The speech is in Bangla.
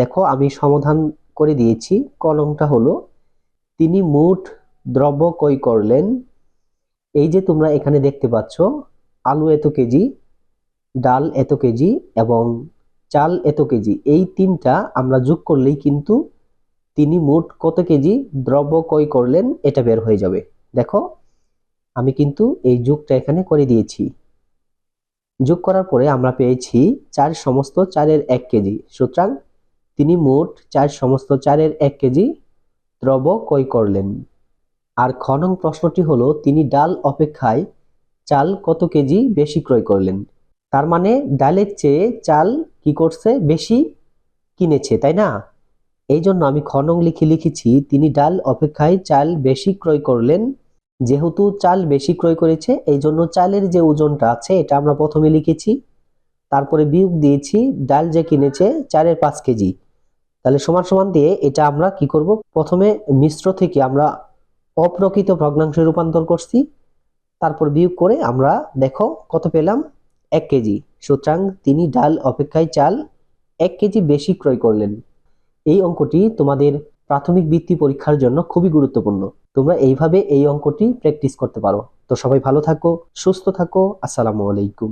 দেখো, আমি সমাধান করে দিয়েছি। কলমটা হলো, তিনি মোট দ্রব্য ক্রয় করলেন। এই যে তোমরা এখানে দেখতে পাচ্ছ, আলু এত কেজি, ডাল এত কেজি এবং চাল এত কেজি। এই তিনটা আমরা যোগ করলেই কিন্তু তিনি মোট কত কেজি দ্রব্য ক্রয় করলেন, এটা বের হয়ে যাবে। দেখো, আমি কিন্তু এই যোগটা এখানে করে দিয়েছি। যোগ করার পরে আমরা পেয়েছি চার সমস্ত চারের এক কেজি। সুতরাং তিনি মোট চার সমস্ত চারের এক কেজি দ্রব্য ক্রয় করলেন। আর খ নং প্রশ্নটি হলো, তিনি ডাল অপেক্ষায় চাল কত কেজি বেশি ক্রয় করলেন? তার মানে ডালের চেয়ে চাল কি করছে? বেশি কিনেছে, তাই না? এই জন্য আমি খ নং লিখে লিখেছি, তিনি ডাল অপেক্ষায় চাল বেশি ক্রয় করলেন। যেহেতু চাল বেশি ক্রয় করেছে, এই জন্য চালের যে ওজনটা আছে, এটা আমরা প্রথমে লিখেছি। তারপরে বিয়োগ দিয়েছি, ডাল যে কিনেছে, চারের পাঁচ কেজি। তাহলে সমান সমান দিয়ে এটা আমরা কি করব? প্রথমে মিশ্র থেকে আমরা অপ্রকৃত ভগ্নাংশে রূপান্তর করছি। তারপর বিয়োগ করে আমরা দেখো কত পেলাম? এক কেজি। সুতরাং তিনি ডাল অপেক্ষায় চাল এক কেজি বেশি ক্রয় করলেন। এই অঙ্কটি তোমাদের প্রাথমিক বৃত্তি পরীক্ষার জন্য খুবই গুরুত্বপূর্ণ। তোমরা এইভাবে এই অঙ্কটি প্র্যাকটিস করতে পারো। তো সবাই ভালো থাকো, সুস্থ থাকো। আসসালামু আলাইকুম।